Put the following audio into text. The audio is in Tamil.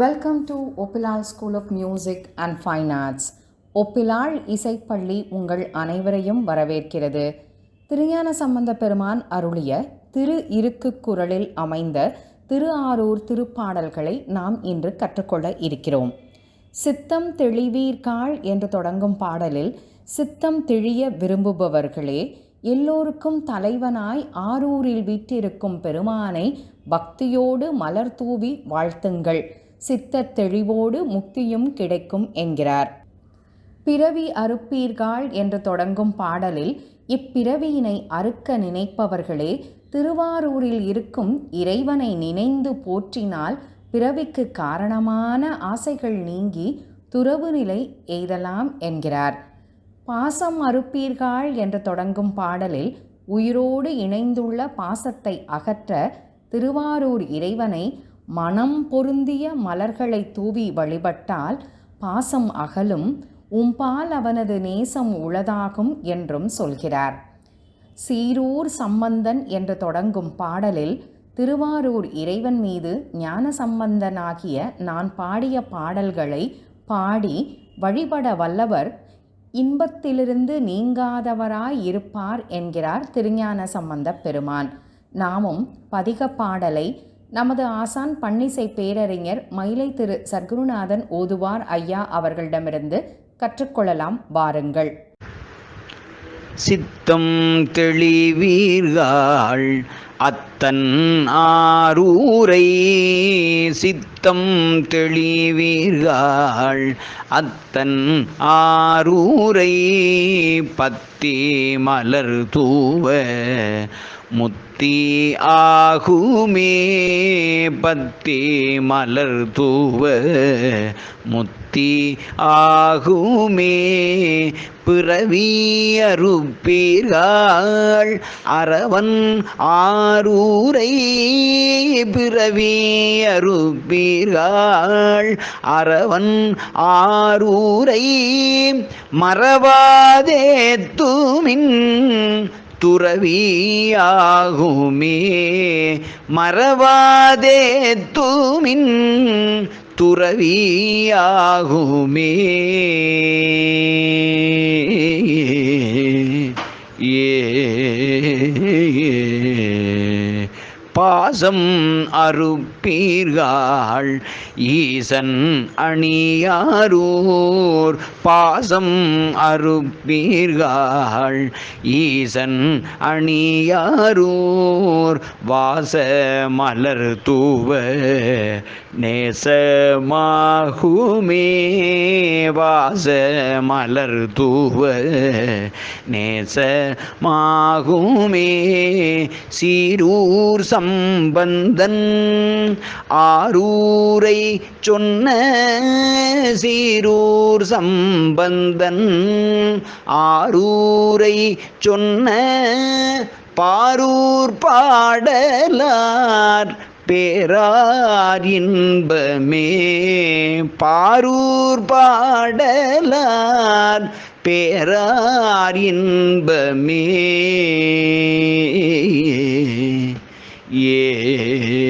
Welcome to Oppilal school of music and fine arts Oppilal இசைப்பள்ளி உங்கள் அனைவரையும் வரவேற்கிறது. திருஞான சம்பந்த பெருமான் அருளிய திரு இருக்கு குரலில் அமைந்த திரு ஆரூர் திருப்பாடல்களை நாம் இன்று கற்றுக்கொள்ள இருக்கிறோம். சித்தம் தெளிவீர்காள் என்று தொடங்கும் பாடலில் சித்தம் தெளிய விரும்புபவர்களே எல்லோருக்கும் தலைவனாய் ஆரூரில் வீற்றிருக்கும் பெருமானை பக்தியோடு மலர் தூவி வாழ்த்துங்கள். சித்தத் தெளிவோடு முக்தியும் கிடைக்கும் என்கிறார். பிறவி அறுப்பீர்கள் என்று தொடங்கும் பாடலில் இப்பிறவியினை அறுக்க நினைப்பவர்களே திருவாரூரில் இருக்கும் இறைவனை நினைந்து போற்றினால் பிறவிக்கு காரணமான ஆசைகள் நீங்கி துறவு நிலை எய்தலாம் என்கிறார். பாசம் அறுப்பீர்கள் என்று தொடங்கும் பாடலில் உயிரோடு இணைந்துள்ள பாசத்தை அகற்ற திருவாரூர் இறைவனை மனம் பொருந்திய மலர்களை தூவி வழிபட்டால் பாசம் அகலும் உம்பால் அவனது நேசம் உளதாகும் என்றும் சொல்கிறார். சீரூர் சம்பந்தன் என்று தொடங்கும் பாடலில் திருவாரூர் இறைவன் மீது ஞான சம்பந்தனாகிய நான் பாடிய பாடல்களை பாடி வழிபட வல்லவர் இன்பத்திலிருந்து நீங்காதவராய் இருப்பார் என்கிறார் திருஞான சம்பந்த பெருமான். நாமும் பதிக பாடலை நமது ஆசான் பன்னிசை பேரறிஞர் மயிலை திரு சர்க்குருநாதன் ஓதுவார் ஐயா அவர்களிடமிருந்து கற்றுக்கொள்ளலாம். வாருங்கள். சித்தம் தெளிவீர்கள். தன் ஆரூரை சித்தம் தெளிவீர்கள். அத்தன் ஆரூரை பத்தி மலர் தூவ முத்தி ஆகுமே பத்தி மலர் தூவ முத்தி ஆகுமே பிறவி அறுப்பீர்கள் அரவன் ஊரை பிறவி அறுப்பீர்கள் அரவன் ஆரூரை மறவாதே தூமின் துறவியாகுமே. மறவாதே தூமின் துறவியாகுமே. பாசம் அறுப்பீர்கள். ஈசன் அணியாரூர் பாசம் அறுப்பீர்கள். ஈசன் அணியாரூர் வாச மலர் தூவ நேசமாகுமே. வாச மலர் தூவ நேசமாகுமே. சீரூர் சம் சம்பந்தன் ஆரூரை சொன்ன சீரூர் சம்பந்தன் ஆரூரை சொன்ன பாரூர் பாடலார் பேரார் இன்பமே. பாரூர் பாடலார் பேரார் இன்பமே. Yeah.